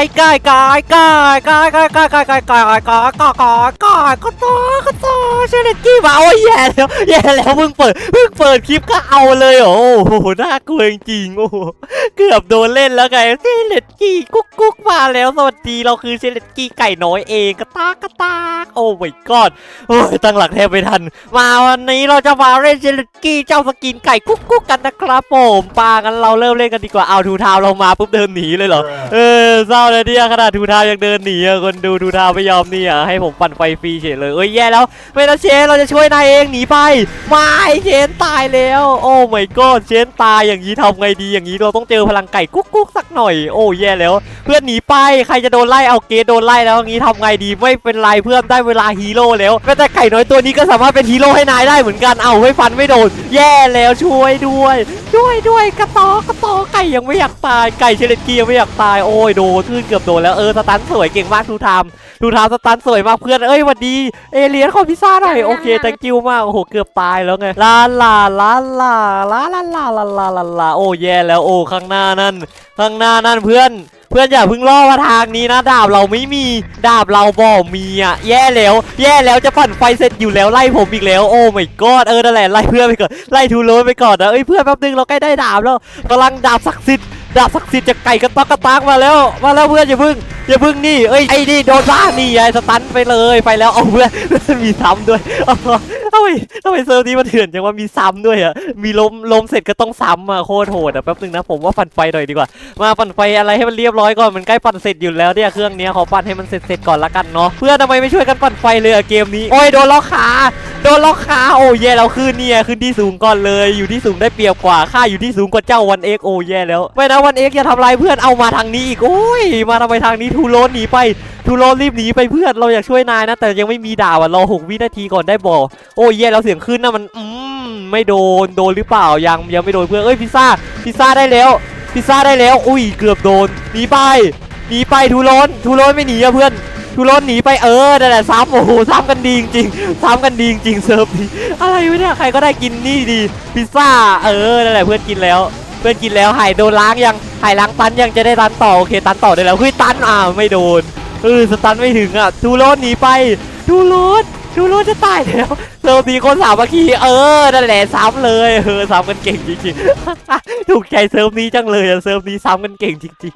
ายกายกายกายกายกายกายกายกายกายกายกายกายกายกายก็ต่อก็ต่อเชนกี้มาโอ้ยแย่แล้วแย่แล้วเพิ่งเปิดเพิ่งเปิดคลิปก็เอาเลยโอ้โหน่ากลัวจริงโอ้โหเกือบโดนเล่นแล้วไงเชนกี้กุ๊กกุ๊กมาแล้วสวัสดีเราคือเชนกี้ไก่น้อยเองกระตากกระตากโอ้ my god โอ้ยตั้งหลักแทบไม่ทัน มาวันนี้เราจะมาเล่นเชนกี้เจ้าสกินไก่กุ๊กกุ๊กกันนะครับผมปากันเราเริ่มเล่นกันดีกว่าเอาทูทาวเรามาปุ๊บเดินหนีเลยเหรอเออเศร้าเลยเนี่ยขนาดทูทาวยังเดินหนีอะคนดูทูทาวไม่ยอมนี่อะให้ผมปั่นไฟฟรีเฉยเลยเอ้ยแย่แล้วไม่นะเชนเราจะช่วยนายเองหนีไปไม่เชนตายแล้ว โอ้ my god เชนตายอย่างนี้ทำไงดีอย่างนี้เราต้องเจอพลังไก่กุ๊กกุ๊กสักหน่อยโอ้แย่แล้ว เพื่อนหนีไปใครจะโดนไล่เอาเกตโดนไล่แล้วอย่างนี้ทำไงดีไม่เป็นไรเพื่อนได้เวลาฮีโร่แล้วแม้แต่ไก่น้อยตัวนี้ก็สามารถเป็นฮีโร่ให้นายได้เหมือนกันเอาให้ฟันไม่โดนแย่แล้วช่วยด้วย ช่วยด้วยกระตอกกระตอไก่ยังไม่อยากตายไก่เชลเลตกี้ยังไม่อยากตายโอ้ยโดนขึ้นเกือบโดนแล้วเออสตันสวยเก่งมากทูทามทูทามสตันสวยมากเพื่อนเอ้ยหวัดดีเอเลียนขอพิซซ่าหน่อยโอเค thank you มากโอ้โหเกือบตายแล้วไงลาลาลาลาลาลาลาลาลาลาลาโอ้แย่แล้วโอ้ข้างหน้านั่นข้างหน้านั่นเพื่อนเพื่อนอย่าเพิ่งล่อมาทางนี้นะดาบเราไม่มีดาบเราบ่มีอะแย่แล้ว แย่แล้วจะปั่นไฟเสร็จอยู่แล้วไล่ผมอีกแล้วโอ้ my god เออนั่นแหละไล่เพื่อนไปก่อนไล่ทูโรสไปก่อนนะเอ้ยเพื่อนแป๊บนึงเราใกล้ได้ดาบแล้วกำลังดาบศักดิ์สิทธิ์ ดาบศักดิ์สิทธิ์จากไก่กระตอกกระตากมาแล้วมาแล้วเพื่อนอย่าเพิ่งอย่าเพิ่งนี่เอ้ยไอ้นี่โดนบ้านี่ไอ้สตันไปเลยไปแล้วเอาเพื่อนมีซ้ำด้วย ทำไมทำไมเซิร์ฟนี้มันเถื่อนจังว่ามีซ้ำด้วยอะ มีล้มล้มเสร็จก็ต้องซ้ำอะโคตรโหดอะแป๊บนึงนะผมว่าปั่นไฟหน่อยดีกว่า มาปั่นไฟอะไรให้มันเรียบร้อยก่อนมันใกล้ปั่นเสร็จอยู่แล้วเนี่ยเครื่องนี้ขอปั่นให้มันเสร็จเสร็จก่อนละกันเนาะเพื่อนทำไมไม่ช่วยกันปั่นไฟเลยอะเกมนี้โอ้ยโดนล็อกขาโดนล็อกขาโอ้ยแย่แล้วขึ้นเนี่ยขึ้นที่สูงก่อนเลย อยู่ที่สูงได้เปรียบกว่าข้าอยู่ที่สูงกว่าเจ้าวันเอ็กโอ้แย่แล้วไม่นะวันเอ็กอย่าทำลายเพื่อนเอามาทางนี้อีกโอ้ยมาทำไมทางนี้ทูโรนหนีไป ทูโรนรีบหนีไปเพื่อนเราอยากช่วยนายนะ แต่ยังไม่มีดาวอะรอหกวินาทีก่อนได้บอกโอ้ยแย่แล้วเสียงขึ้นนะมันอืมไม่โดนโดนหรือเปล่ายังยังไม่โดนเพื่อนเอ้ยพิซซ่าพิซซ่าได้แล้วพิซซ่าได้แล้ว อุ้ยเกือบโดนหนีไปหนีไปทูโรนทูโรนไม่หนีอะเพื่อนทูโรนหนีไปเออนั่นแหละซ้ำโอ้โหซ้ำกันดีจริงๆซ้ำกันดีจริงเซิร์ฟนี้อะไรวะเนี่ยใครก็ได้กินนี่ดีพิซซ่าเออนั่นแหละเพื่อนกินแล้ว เพื่อนกินแล้วหายโดนล้างยังหายล้างตันยังจะได้ตันต่อโอเคตันต่อได้แล้วเฮ้ยตันอ่าไม่โดน เออสตันไม่ถึงอะทูโรนหนีไปทูโรนทูโรนจะตายแล้วเซิร์ฟนี้คนสามัคคีเออนั่นแหละซ้ำเลยเออซ้ำกันเก่งจริงๆถูกใจเซิร์ฟนี้จังเลยอะเซิร์ฟนี้ซ้ำกันเก่งจริง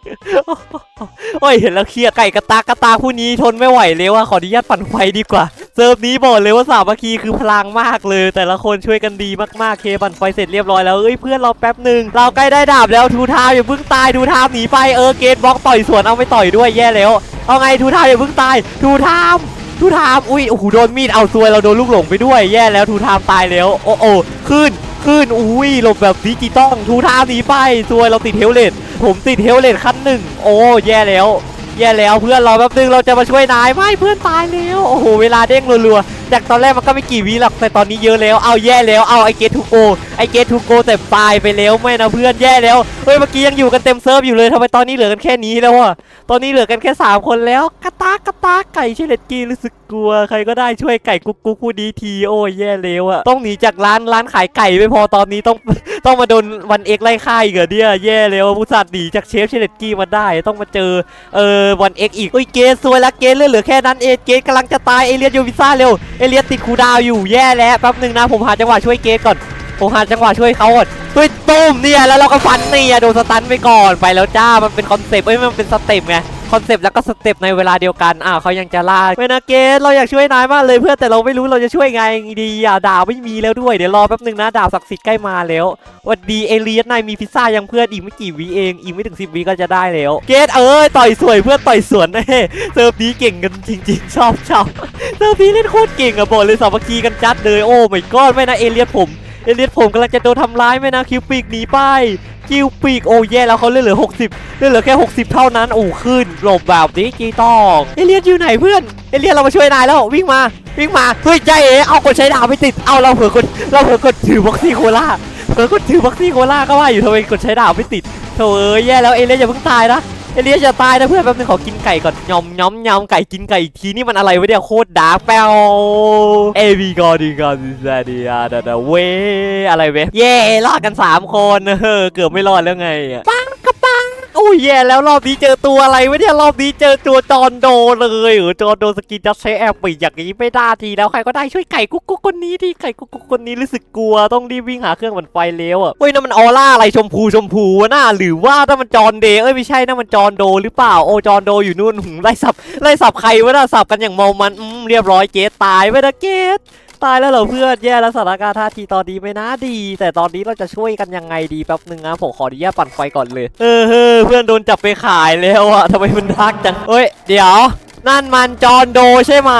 ๆโอ้ยเห็นแล้วเครียดไก่กระตากระตาผู้นี้ทนไม่ไหวเลยว่ะขออนุญาตปั่นไฟดีกว่าเซิร์ฟนี้บอกเลยว่าสามัคคีคือพลังมากเลย แต่ละคนช่วยกันดีมากๆเคปั่นไฟเสร็จเรียบร้อยแล้วเอ้ยเพื่อนเราแป๊บหนึ่งเราใกล้ได้ดาบแล้วทูทาวอย่าเพิ่งตายทูทาวหนีไปเออเกตบล็อกต่อยสวนเอาไม่ต่อยด้วยแย่แล้ว เอาไงทูทามอย่าเพิ่งตายทูทามทูทามอุ้ยโอ้โหโดนมีดเอาซวยเราโดนลูกหลงไปด้วยแย่แล้วทูทามตายแล้วโอ้โอ้ขึ้นขึ้นอุ้ยหลบแบบดิจิตอลทูทามหนีไปซวยเราติดเฮลเลตผมติดเฮลเลตขั้นหนึ่งโอ้แย่แล้วแย่แล้วเพื่อนเราแป๊บนึงเราจะมาช่วยนายไม่เพื่อนตายแล้วโอ้โหเวลาเด้งรัวๆ จากตอนแรกมันก็ไม่กี่วิหรอกแต่ตอนนี้เยอะแล้วเอาแย่แล้วเอาไอเกตทูโกไอเกตทูโกแต่ตายไปแล้วไม่นะเพื่อนแย่แล้วเฮ้ยเมื่อกี้ยังอยู่กันเต็มเซิร์ฟอยู่เลยทำไมตอนนี้เหลือกันแค่นี้แล้วอะตอนนี้เหลือกันแค่สามคนแล้วกระตากกระตากไก่เชลเลตกี้รู้สึกกลัวใครก็ได้ช่วยไก่กุ๊กกุ๊กผู้ดีทีโอ้ยแย่แล้วอะต้องหนีจากร้านร้านขายไก่ไม่พอตอนนี้ต้องต้องมาโดนวันเอ็กไล่ฆ่าอีกเหรอเนี่ยแย่แล้วผู้สัตว์หนีจากเชฟเชลเลตกี้มาได้ต้องมาเจอเออวันเอ็กอีกเอ้ยเกสซวยละเกสเลือเหลือแค่นั้นเองเกสกำลังจะตายเอเลียสโยวิซ่าเร็วเอเลียสติดคูดาวอยู่แย่แล้วแป๊บหนึงนะผมหาจังหวะช่วยเกสก่อนผมหาจังหวะช่วยเขาก่อนเฮ้ยตุ้มเนี่ยแล้วเราก็ฟันเนี่ยโดนสตันไปก่อนไปแล้วจ้ามันเป็นคอนเซปต์เอ้ยมันเป็นสเต็ปไง อนเซปต์แล้วก็สเต็ปในเวลาเดียวกันอ้าวเขายังจะล่าไม่นะเกสเราอยากช่วยนายมากเลยเพื่อนแต่เราไม่รู้เราจะช่วยไงดีอะดาวไม่มีแล้วด้วยเดี๋ยวรอแป๊บหนึงนะดาวศักดิ์สิทธิ์ใกล้มาแล้ววัดดีเอเลียสนายมีพิซซ่ายังเพื่อนอีกไม่กี่วิเองอีกไม่ถึงสิบวิก็จะได้แล้ว เกตเอ้ยต่อยสวยเพื่อนต่อยสวนแน่เซิร์ฟนี้เก่งกันจริง ๆ ชอบชอบเซิร์ฟนี้เล่นโคตรเก่งอะบอกเลยสามัคคีกันจัดเลยโอ้ไม่ก้อดไม่นะเอเลียสผม เอเลียสผมกำลังจะโดนทำร้ายไหมนะคิวปีกหนีไปคิวปีกโอ้แย่แล้วเขาเลือดเหลือ 60เลือดเหลือแค่ 60 เท่านั้นโอ้ขึ้นหลบแบบนี้จีตองเอเลียสอยู่ไหนเพื่อนเอเลียสเรามาช่วยนายแล้ววิ่งมาวิ่งมาเฮ้ยใจเอ๋เอากดใช้ดาบไม่ติดเอาเราเผื่อกดเราเผื่อกดถือบ็อกซี่โคล่าเออกดถือบ็อกซี่โคล่าก็ว่าอยู่ทำไมกดใช้ดาบไม่ติดโถเอ้ยแย่แล้วเอเลียสอย่าเพิ่งตายนะ เอเลียจะตายนะเพื่อนแป๊บนึงขอกินไก่ก่อนยอมยอมยอมไก่กินไก่อีกทีนี่มันอะไรวะเนี่ยโคตรดาร์กแปวเอวีกอดีกอดีซาดีอาดาดาเวอะไรเว้ยเย่รอดกันสามคนเออเกือบไม่รอดแล้วไงอะปังกระปังโอ้ยแย่แล้วรอบนี้เจอตัวอะไรวะเนี่ยรอบนี้เจอตัวจอนโดเลยเออจอนโดสกินจะใช้แอปปีกอย่างนี้ไม่ได้ทีแล้วใครก็ได้ช่วยไก่กุ๊กกุ๊กคนนี้ทีไก่กุ๊กกุ๊กคนนี้รู้สึกกลัวต้องรีบวิ่งหาเครื่องปั่นไฟแล้วอะเฮ้ยนั่นมันออร่าอะไรชมพูชมพูน่าหรือว่าถ้ามันจอนเดย์เอ้ยไม่ใช่นั่นมันจอนโดหรือเปล่าโอจอนโดอยู่นู่นหืมไล่สับไล่สับใครวะน่าสับกันอย่างเมามันอืมเรียบร้อยเกตตายไปนะเกต ตายแล้วเหรอเพื่อนแย่แล้วสถานการณ์ท่าทีตอนนี้ไม่น่าดี แต่ตอนนี้เราจะช่วยกันยังไงดีแป๊บนึงนะผมขออนุญาตปั่นไฟก่อนเลย เออเฮ้อเพื่อนโดนจับไปขายแล้วอะทำไมมันทักจังเฮ้ยเดี๋ยว นั่นมันจอนโดใช่ไหม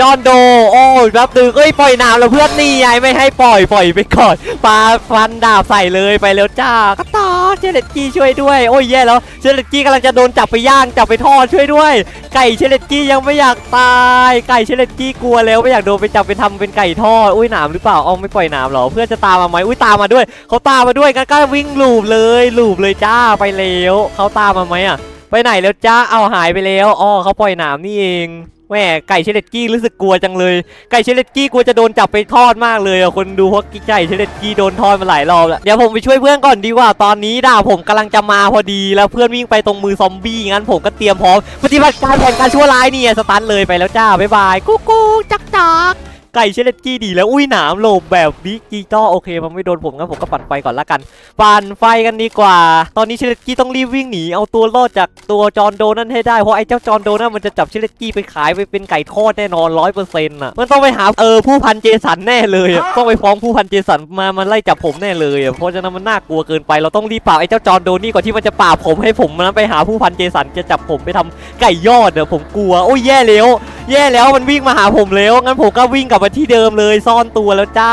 จอนโด โอ้ยแป๊บนึงเอ้ยปล่อยน้ำแล้วเพื่อนนี่ไงไม่ให้ปล่อยปล่อยไปก่อนปาฟันดาบใส่เลยไปแล้วจ้าก็ต่อเจเลตกี้ช่วยด้วย โอ้ยแย่แล้วเจเลตกี้กำลังจะโดนจับไปย่างจับไปทอดช่วยด้วย ไก่เชเลตกี้ยังไม่อยากตายไก่เชเลตกี้กลัวแล้วไม่อยากโดนไปจับไปทำเป็นไก่ทอดอุ้ยหนามหรือเปล่าอ๋อไม่ปล่อยหนามหรอเพื่อนจะตามมาไหมอุ้ยตามมาด้วยเขาตามมาด้วยก็ก็วิ่งลูบเลยลูบเลยจ้าไปแล้วเขาตามมาไหมอะไปไหนแล้วจ้าเอาหายไปแล้วอ๋อเขาปล่อยหนามนี่เอง แม่ไก่เชเลตกี้รู้สึกกลัวจังเลย ไก่เชเลตกี้กลัวจะโดนจับไปทอดมากเลยอะคนดูเพราะไก่เชเลตกี้โดนทอดมาหลายรอบแล้วเดี๋ยวผมไปช่วยเพื่อนก่อนดีกว่าตอนนี้ด่าผมกำลังจะมาพอดีแล้วเพื่อนวิ่งไปตรงมือซอมบี้งั้นผมก็เตรียมพร้อมปฏิบัติการแผนการชั่วร้ายนี่สตันเลยไปแล้วจ้าบ๊ายบายกู๊กกุ๊กจักจัก ไก่เชเลตกี้ดีแล้วอุ้ยหนามโลบแบบดิจิตอลโอเค มันไม่โดนผมงั้นผมก็ปั่นไฟก่อนละกันปั่นไฟกันดีกว่า ตอนนี้เชเลตกี้ต้องรีบวิ่งหนีเอาตัวรอดจากตัวจอร์นโดนั่นให้ได้เพราะไอ้เจ้าจอร์นโดนั่นมันจะจับเชเลตกี้ไปขายไปเป็นไก่ทอดแน่นอนร้อยเปอร์เซ็นต์อะมันต้องไปหาเออผู้พันเจสันแน่เลยอะต้องไปฟ้องผู้พันเจสันมามันไล่จับผมแน่เลยอะเพราะฉะนั้นมันน่ากลัวเกินไปเราต้องรีบปราบไอ้เจ้าจอร์นโดนี่ก่อนที่มันจะปราบผมให้ผมนะไปหาผู้พันเจสันจะจับผมไปทำไก่ยอดเดี๋ยวผมกลัวโอ้ยแย่แล้วแย่แล้วมันวิ่งมาหาผมแล้วงั้นผมก็วิ่งกลับมาที่เดิมเลยซ่อนตัวแล้วจ้า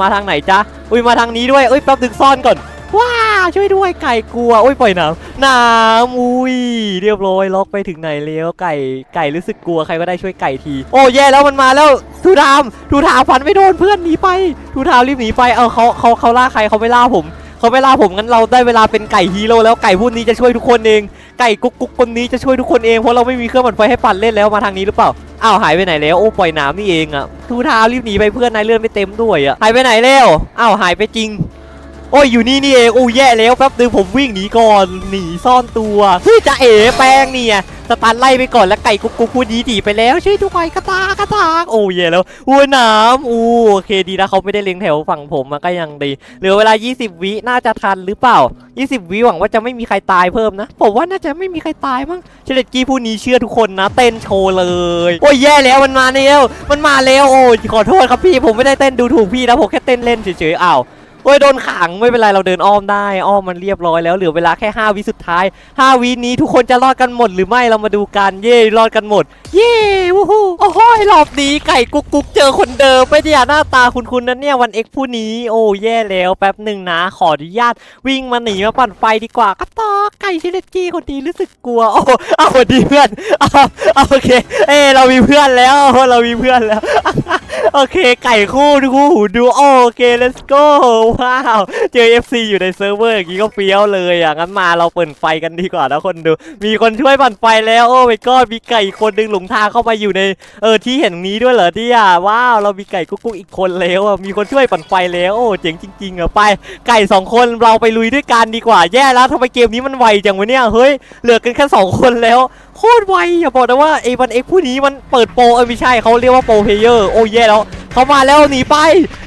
มาทางไหนจ้าอุ้ยมาทางนี้ด้วยเอ้ยแป๊บนึงซ่อนก่อนว้าช่วยด้วยไก่กลัวอุ้ยปล่อยน้ำน้ำอุ้ยเรียบร้อยล็อกไปถึงไหนแล้วไก่ไก่รู้สึกกลัวใครก็ได้ช่วยไก่ที โอ้แย่แล้วมันมาแล้วทูทามทูทามฟันไม่โดนเพื่อนหนีไปทูทามรีบหนีไปเอาเขาเขาเขาล่าใครเขาไม่ล่าผมเขาไม่ล่าผมงั้นเราได้เวลาเป็นไก่ฮีโร่แล้วไก่พวกนี้จะช่วยทุกคนเอง ไก่กุ๊กกุ๊กคนนี้จะช่วยทุกคนเองเพราะเราไม่มีเครื่องปั่นไฟให้ปั่นเล่นแล้วมาทางนี้หรือเปล่าอ้าวหายไปไหนแล้วโอ้ปล่อยน้ำนี่เองอะทูทารีบหนีไปเพื่อนนายเลื่อนไม่เต็มด้วยอะหายไปไหนแล้วอ้าวหายไปจริงโอ้ยอยู่นี่นี่เองโอ้แย่แล้วแป๊บนึงผมวิ่งหนีก่อนหนีซ่อนตัวเฮ้ยจะเอ๋แป้งเนี่ย สตันไล่ไปก่อนแล้วไก่กุ๊กกุ๊กพูดดีดีไปแล้วช่วยด้วยกระตากระตากโอ้ยแย่แล้วอ้วนน้ำอู้โอเคดีนะเขาไม่ได้เล็งแถวฝั่งผมมันก็ยังดีเหลือเวลา 20 วิน่าจะทันหรือเปล่า 20 วิหวังว่าจะไม่มีใครตายเพิ่มนะผมว่าน่าจะไม่มีใครตายมั้งเชเลตกี้ผู้นี้เชื่อทุกคนนะ เต้นโชว์เลยโอ้ยแย่แล้วมันมาแล้วมันมาแล้วโอ้ยขอโทษครับพี่ผมไม่ได้เต้นดูถูกพี่นะผมแค่เต้นเล่นเฉยๆอ้าว โอ้ยโดนขังไม่เป็นไรเราเดินอ้อมได้ อ้อมมันเรียบร้อยแล้วเหลือเวลาแค่ 5 วิสุดท้าย 5 วินี้ทุกคนจะรอดกันหมดหรือไม่เรามาดูกันเย่รอดกันหมด เย่วู้ฮู้โอ้โหรอบนี้ไก่กุ๊กกุ๊กเจอคนเดิมไปเนี่หน้าตาคุณคุณนั้นเนี่ยวันเอ็กผู้นี้โอ้แย่แล้วแป๊บหนึ่งนะ ขออนุญาตวิ่งมาหนีมาปั่นไฟดีกว่าก็ต่อไก่ชิเลกี้คนนี้รู้สึกกลัวโอ้เอาสวัสดีเพื่อนเอาเอาโอเค เอ้เรามีเพื่อนแล้วเรามีเพื่อนแล้วโอเคไก่คู่ดูคู่หูดูโอเค let's go ว้าวเจอ FC อยู่ในเซิร์ฟเวอร์อย่างนี้ก็เฟี้ยวเลยอะงั้นมาเราเปิดไฟกันดีกว่านะคนดู มีคนช่วยปั่นไฟแล้วโอ้ my god มีไก่คนหนึงหลงทางเข้ามาอยู่ในเออที่เห็นนี้ด้วยเหรอที่อะว้าวเรามีไก่กุ๊กกุ๊กอีกคนแล้วอะมีคนช่วยปั่นไฟแล้วโอ้เจ๋งจริงๆอะไปไก่สองคนเราไปลุยด้วยกันดีกว่าแย่แล้วทำไมเกมนี้มันไวจังวะเนี่ยเฮ้ยเหลือกันแค่สองคนแล้ว โคตรไวอย่าบอกนะว่าไอ้วันเอ็กผู้นี้มันเปิดโปรเออไม่ใช่เขาเรียกว่าโปรเพลเยอร์โอ้แย่แล้วเขามาแล้วหนีไป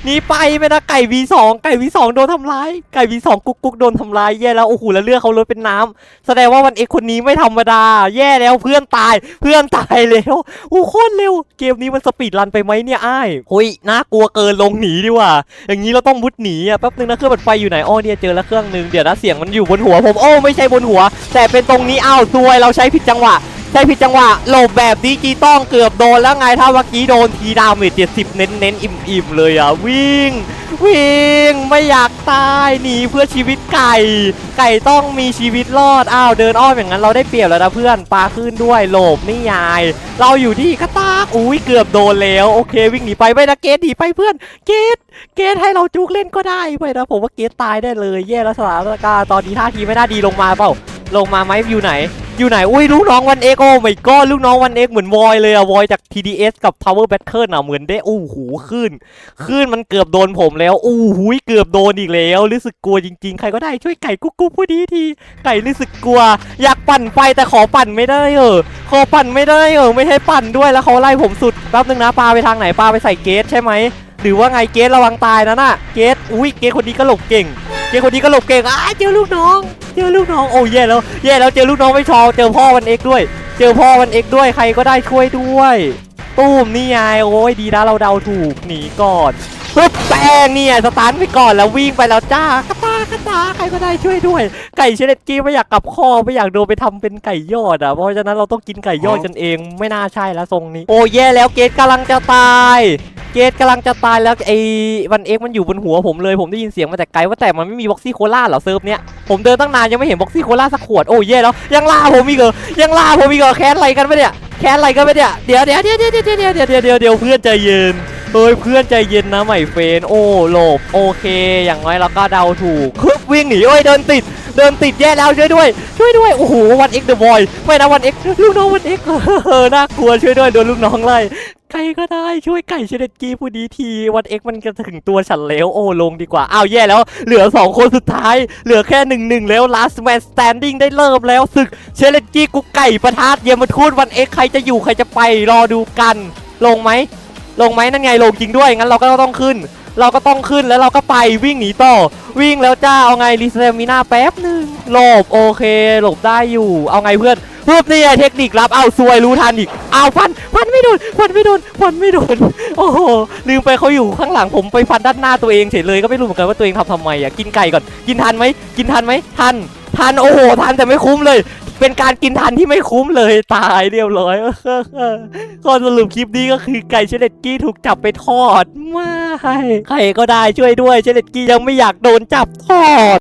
หนีไปไม่นะไก่ V2 ไก่ V2 โดนทำร้ายไก่ V2 กุ๊กกุ๊กโดนทำร้ายแย่แล้วโอ้โหแล้วเลือดเขาลดเป็นน้ำแสดงว่าวันเอ็กคนนี้ไม่ธรรมดา แย่แล้วเพื่อนตายเพื่อนตายแล้วโอ้โคตรเร็วเกมนี้มันสปีดรันไปไหมเนี่ยอ้ายหุยน่ากลัวเกินลงหนีดีกว่า อย่างนี้เราต้องมุดหนีอะแป๊บนึงนะเครื่องบัดไฟอยู่ไหนอ้อเนี่ยเจอแล้วเครื่องนึงเดี๋ยวนะเสียงมันอยู่บนหัวผมโอ้ไม่ใช่บนหัว แต่เป็นตรงนี้อ้าวซวยเราใช้ผิดจังหวะใช่ผิดจังหวะหลบแบบดิจิตอลเกือบโดนแล้วไงถ้าเมื่อกี้โดนทีดาเมจเจ็ดสิบเน้นเน้นๆอิ่มๆเลยอะวิ่ง วิ่งไม่อยากตายหนีเพื่อชีวิตไก่ ไก่ต้องมีชีวิตรอดอ้าวเดินอ้อมอย่างนั้นเราได้เปรียบแล้วนะเพื่อนปลาขึ้นด้วยหลบนี่ยาย เราอยู่ที่กระตากอุ้ยเกือบโดนแล้วโอเค วิ่งหนีไปไม่นะเกตหนีไปเพื่อนเกตเกตให้เราจุกเล่นก็ได้ไปนะผมว่าเกตตายได้เลยแย่แล้วสถานการณ์ตอนนี้ท่าทีไม่น่าดีลงมาเปล่าลงมาไหมอยู่ไหน อยู่ไหน อุ้ยลูกน้องวันเอ็กโอ้ไม่ก็ลูกน้องวันเอ็กเหมือนวอยเลยอะวอยจาก TDS กับ Power Battle อะเหมือนได้อู้หูขึ้น ขึ้นมันเกือบโดนผมแล้ว อู้หูเกือบโดนอีกแล้วรู้สึกกลัวจริงๆ ใครก็ได้ช่วยไก่กุ๊กกุ๊กผู้ดีทีไก่รู้สึกกลัว อยากปั่นไฟแต่ขอปั่นไม่ได้เออขอปั่นไม่ได้เออไม่ให้ปั่นด้วยแล้วเขาไล่ผมสุดแป๊บนึงนะปลาไปทางไหนปลาไปใส่เกตใช่ไหมหรือว่าไงเกตระวังตายนะน่ะเกตอุ้ยเกตคนนี้ก็หลบเก่ง เกตคนนี้ก็หลบเก่งอ้าเจอลูกน้อง เจอลูกน้องโอ้ยแย่แล้วแย่แล้วเจอลูกน้องไม่ชอเจอพ่อวันเอ็กด้วย เจอพ่อวันเอ็กด้วยใครก็ได้ช่วยด้วยตู้มนี่ไงโอ้ยดีนะเราเดาถูกหนีก่อนปึ๊บแป้งเนี่ยสตาร์ทไปก่อนแล้ววิ่งไปแล้วจ้ากระตากระตาใครก็ได้ช่วยด้วย ไก่เชเลตกี้ไม่อยากกลับคอไม่อยากโดนไปทำเป็นไก่ยอดอะเพราะฉะนั้นเราต้องกินไก่ยอดกันเองไม่น่าใช่แล้วทรงนี้ โอ้แย่แล้วเกตกำลังจะตาย เกตกำลังจะตายแล้วไอ้วันเอ็กมันอยู่บนหัวผมเลยผมได้ยินเสียงมาแต่ไกลว่าแต่มันไม่มีบ็อกซี่โคล่าเหรอเซิร์ฟเนี้ยผมเดินตั้งนานยังไม่เห็นบ็อกซี่โคล่าสักขวดโอ้แย่แล้วยังล่าผมอีกเหรอยังล่าผมอีกเหรอแค้นอะไรกันไปเนี่ยแค้นอะไรกันไปเนี่ยเดี๋ยวเดี๋ยวเดี๋ยวเดี๋ยวเดี๋ยวเดี๋ยวเดี๋ยวเดี๋ยวเดี๋ยวเพื่อนใจเย็นเฮ้ยเพื่อนใจเย็นนะใหม่เฟนโอ้หลบโอเค อย่างน้อยเราก็เดาถูกคึบวิ่งหนีโอ้ยเดินติด เดินติดแย่แล้วช่วยด้วย ช่วยด้วยโอ้โหวันเอ็กเดอะบอยไม่นะวันเอ็กลูกน้องวันเอ็กเออน่ากลัวช่วยด้วยโดนลูกน้องไล่ใครก็ได้ช่วยไก่เชเดตกี้ผู้ดีทีวันเอ็กมันจะถึงตัวฉันแล้วโอ้ลงดีกว่าอ้าวแย่แล้วเหลือสองคนสุดท้าย เหลือแค่หนึ่งหนึ่งแล้ว last man standing ได้เริ่มแล้วศึกเชเลตกี้กุ๊กไก่ประทัดเยมทูตวันเอ็กใครจะอยู่ใครจะไปรอดูกัน ลงไหมลงไหมนั่นไงลงจริงด้วยงั้นเราก็ต้องขึ้น เราก็ต้องขึ้นแล้วเราก็ไปวิ่งหนีต่อ วิ่งแล้วจ้าเอาไงรีเซมิน่าแป๊บหนึ่งหลบโอเคหลบได้อยู่ เอาไงเพื่อนปุ๊บนี่ไงเทคนิคลับเอาซวยรู้ทันอีกเอาฟันฟันไม่โดนฟันไม่โดนฟันไม่โดนโอ้โหลืมไปเขาอยู่ข้างหลังผมไปฟันด้านหน้าตัวเองเฉยเลยก็ไม่รู้เหมือนกันว่าตัวเองทำทำไมอะกินไก่ก่อนกินทันไหมกินทันไหมทันทันโอ้โหทันแต่ไม่คุ้มเลย เป็นการกินทันที่ไม่คุ้มเลยตายเรียบร้อยข้อสรุปคลิปนี้ก็คือไก่เชเลตกี้ถูกจับไปทอดไม่ใครก็ได้ช่วยด้วยเชเลตกี้ยังไม่อยากโดนจับทอด